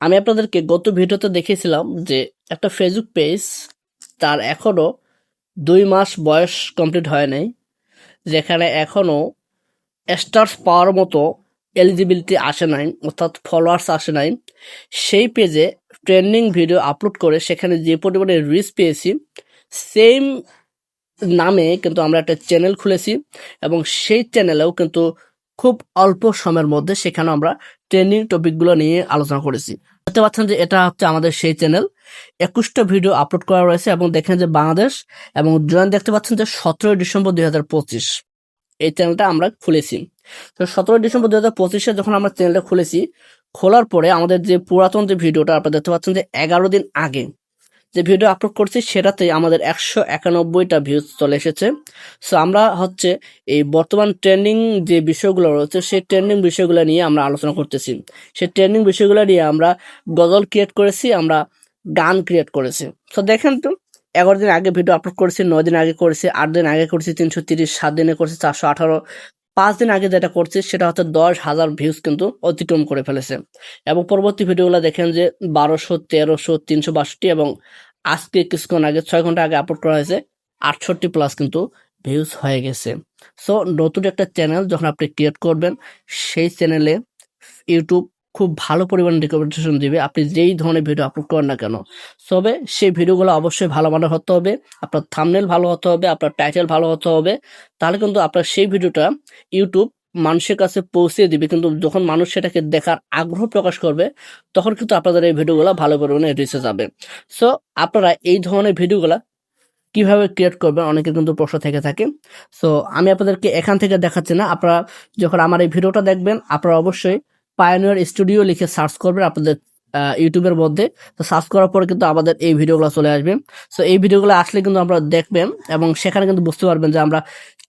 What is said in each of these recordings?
আমি আপনাদেরকে গত ভিডিওতে দেখিয়েছিলাম যে একটা ফেসবুক পেজ তার এখনও দুই মাস বয়স কমপ্লিট হয় নাই, যেখানে এখনও স্টার্স পাওয়ার মতো এলিজিবিলিটি আসে নাই, অর্থাৎ ফলোয়ার্স আসে নাই। সেই পেজে ট্রেন্ডিং ভিডিও আপলোড করে সেখানে যে পরিমাণে রিচ পেয়েছি সেম নামে কিন্তু আমরা একটা চ্যানেল খুলেছি এবং সেই চ্যানেলেও কিন্তু খুব অল্প সময়ের মধ্যে সেখানে আমরা ট্রেন্ডিং টপিকগুলো নিয়ে আলোচনা করেছি। দেখতে পাচ্ছেন যে এটা হচ্ছে আমাদের সেই চ্যানেল একুশটা ভিডিও আপলোড করা রয়েছে এবং দেখেন যে বাংলাদেশ এবং জয়েন দেখতে পাচ্ছেন যে সতেরোই ডিসেম্বর দুই হাজার পঁচিশ। এই চ্যানেলটা আমরা খুলেছি। তো সতেরোই ডিসেম্বর দুই হাজার পঁচিশে যখন আমরা চ্যানেলটা খুলেছি, খোলার পরে আমাদের যে পুরাতন যে ভিডিওটা আপনারা দেখতে পাচ্ছেন যে এগারো দিন আগে যে ভিডিও আপলোড করছি, সেটাতে আমাদের একশো একানব্বইটা ভিউজ চলে এসেছে। সো আমরা হচ্ছে এই বর্তমান ট্রেন্ডিং যে বিষয়গুলো রয়েছে, সেই ট্রেন্ডিং বিষয়গুলো নিয়ে আমরা আলোচনা করতেছি। সেই ট্রেন্ডিং বিষয়গুলো নিয়ে আমরা গজল ক্রিয়েট করেছি, আমরা গান ক্রিয়েট করেছি। তো দেখেন তো, এগারো দিন আগে ভিডিও আপলোড করেছি, নয় দিন আগে করেছি, আট দিন আগে করেছি, তিনশো তিরিশ, সাত দিনে করেছি, চারশো আঠারো পাঁচ দিন আগে যেটা করছি, সেটা হচ্ছে দশ হাজার ভিউজ কিন্তু অতিক্রম করে ফেলেছে। এবং পরবর্তী ভিডিওগুলো দেখেন যে বারোশো, তেরোশো, তিনশো বাষট্টি এবং আজকে কিছুক্ষণ আগে, ছয় ঘণ্টা আগে আপলোড করা হয়েছে, আটষট্টি প্লাস কিন্তু ভিউজ হয়ে গেছে। সো নতুন একটা চ্যানেল যখন আপনি ক্রিয়েট করবেন, সেই চ্যানেলে ইউটিউব খুব ভালো পরিমাণে রিকমেন্ডেশন দিবে। আপনি যেই ধরনের ভিডিও আপলোড করেন না কেন, তবে সেই ভিডিওগুলো অবশ্যই ভালো মানের হতে হবে, আপনার থামনেল ভালো হতে হবে, আপনার টাইটেল ভালো হতে হবে, তাহলে কিন্তু আপনার সেই ভিডিওটা ইউটিউব মানুষের কাছে পৌঁছে দিবে। কিন্তু যখন মানুষ সেটাকে দেখার আগ্রহ প্রকাশ করবে, তখন কিন্তু আপনাদের এই ভিডিওগুলো ভালো পরিমাণে রিচে যাবে। সো আপনারা এই ধরনের ভিডিওগুলো কীভাবে ক্রিয়েট করবেন, অনেকে কিন্তু প্রশ্ন থেকে থাকে। সো আমি আপনাদেরকে এখান থেকে দেখাচ্ছি না। আপনারা যখন আমার এই ভিডিওটা দেখবেন, আপনারা অবশ্যই পায়োনিয়ার স্টুডিও লিখে সার্চ করবেন আপনাদের ইউটিউবের মধ্যে। তো সার্চ করার পরে কিন্তু আমাদের এই ভিডিওগুলো চলে আসবে। সো এই ভিডিওগুলো আসলে কিন্তু আমরা দেখবেন এবং সেখানে কিন্তু বুঝতে পারবেন যে আমরা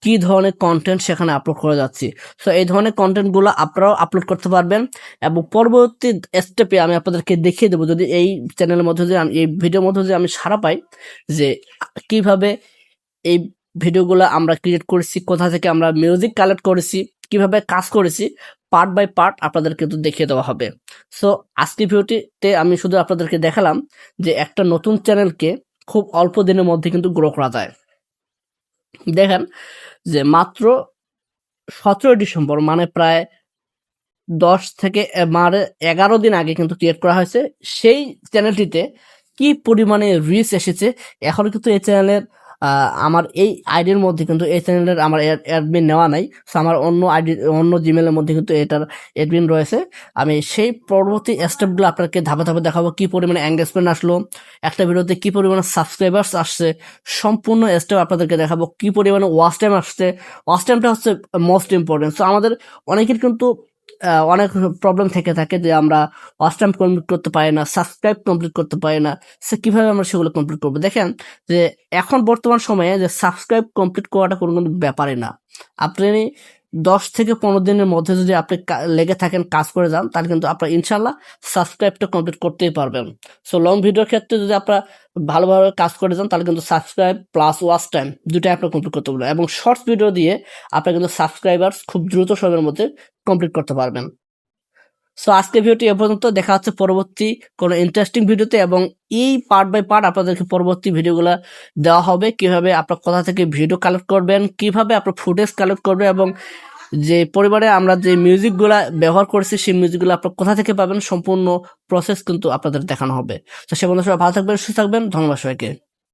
কি ধরনের কন্টেন্ট সেখানে আপলোড করে যাচ্ছি। সো এই ধরনের কন্টেন্টগুলো আপনারাও আপলোড করতে পারবেন এবং পরবর্তী স্টেপে আমি আপনাদেরকে দেখিয়ে দেবো যদি এই চ্যানেলের মধ্যে যে আমি, এই ভিডিওর মধ্যে যে আমি সারা পাই যে কীভাবে এই ভিডিওগুলো আমরা ক্রিয়েট করেছি, কোথা থেকে আমরা মিউজিক কালেক্ট করেছি, কীভাবে কাজ করেছি পার্ট বাই পার্ট আপনাদের কিন্তু দেখিয়ে দেওয়া হবে। সো আজকে ভিডিওটিতে আমি শুধু আপনাদেরকে দেখালাম যে একটা নতুন চ্যানেলকে খুব অল্প দিনের মধ্যে কিন্তু গ্রো করা যায়। দেখেন যে মাত্র সতেরোই ডিসেম্বর মানে প্রায় দশ থেকে মানে এগারো দিন আগে কিন্তু ক্রিয়েট করা হয়েছে। সেই চ্যানেলটিতে কি পরিমাণে রিচ এসেছে, এখন কিন্তু এই চ্যানেলের আমার এই আইডির মধ্যে কিন্তু এই চ্যানেলের আমার অ্যাডমিন নেওয়া নাই। So, আমার অন্য আইডি অন্য জিমেলের মধ্যে কিন্তু এটার অ্যাডমিন রয়েছে। আমি সেই পরবর্তী স্টেপগুলো আপনাকে ধাপে ধাপে দেখাবো কী পরিমাণে এঙ্গেজমেন্ট আসলো একটা ভিডিওতে কী পরিমাণে সাবস্ক্রাইবার্স আসছে সম্পূর্ণ স্টেপ আপনাদেরকে দেখাবো কী পরিমাণে ওয়াচ টাইম আসছে। ওয়াচ টাইমটা হচ্ছে মোস্ট ইম্পর্টেন্ট সো আমাদের অনেকের কিন্তু অনেক প্রবলেম থেকে থাকে যে আমরা ওয়াচ টাইম কমপ্লিট করতে পারি না সাবস্ক্রাইব কমপ্লিট করতে পারি না। সে কীভাবে আমরা সেগুলো কমপ্লিট করব? দেখেন যে এখন বর্তমান সময়ে যে সাবস্ক্রাইব কমপ্লিট করাটা কোনো কোনো ব্যাপারে না। আপনি দশ থেকে পনেরো দিনের মধ্যে যদি আপনি লেগে থাকেন, কাজ করে যান, তাহলে কিন্তু আপনার ইনশাল্লাহ সাবস্ক্রাইবটা কমপ্লিট করতেই পারবেন। সো লং ভিডিওর ক্ষেত্রে যদি আপনারা ভালোভাবে কাজ করে যান, তাহলে কিন্তু সাবস্ক্রাইব প্লাস ওয়াচ টাইম দুটাই আপনার কমপ্লিট করতে পারবেন। এবং শর্টস ভিডিও দিয়ে আপনার কিন্তু সাবস্ক্রাইবার খুব দ্রুত সময়ের মধ্যে কমপ্লিট করতে পারবেন। সো আজকে ভিডিওটি এ পর্যন্ত। দেখা হচ্ছে পরবর্তী কোনো ইন্টারেস্টিং ভিডিওতে এবং এই পার্ট বাই পার্ট আপনাদেরকে পরবর্তী ভিডিওগুলো দেওয়া হবে। কীভাবে আপনার কোথা থেকে ভিডিও কালেক্ট করবেন, কীভাবে আপনার ফুটেজ কালেক্ট করবেন এবং যে পরিবারে আমরা যে মিউজিকগুলা ব্যবহার করছি, সেই মিউজিকগুলো আপনার কোথা থেকে পাবেন, সম্পূর্ণ প্রসেস কিন্তু আপনাদের দেখানো হবে। তো সে বন্ধু সবাই ভালো থাকবেন, সুস্থ থাকবেন। ধন্যবাদ সবাইকে।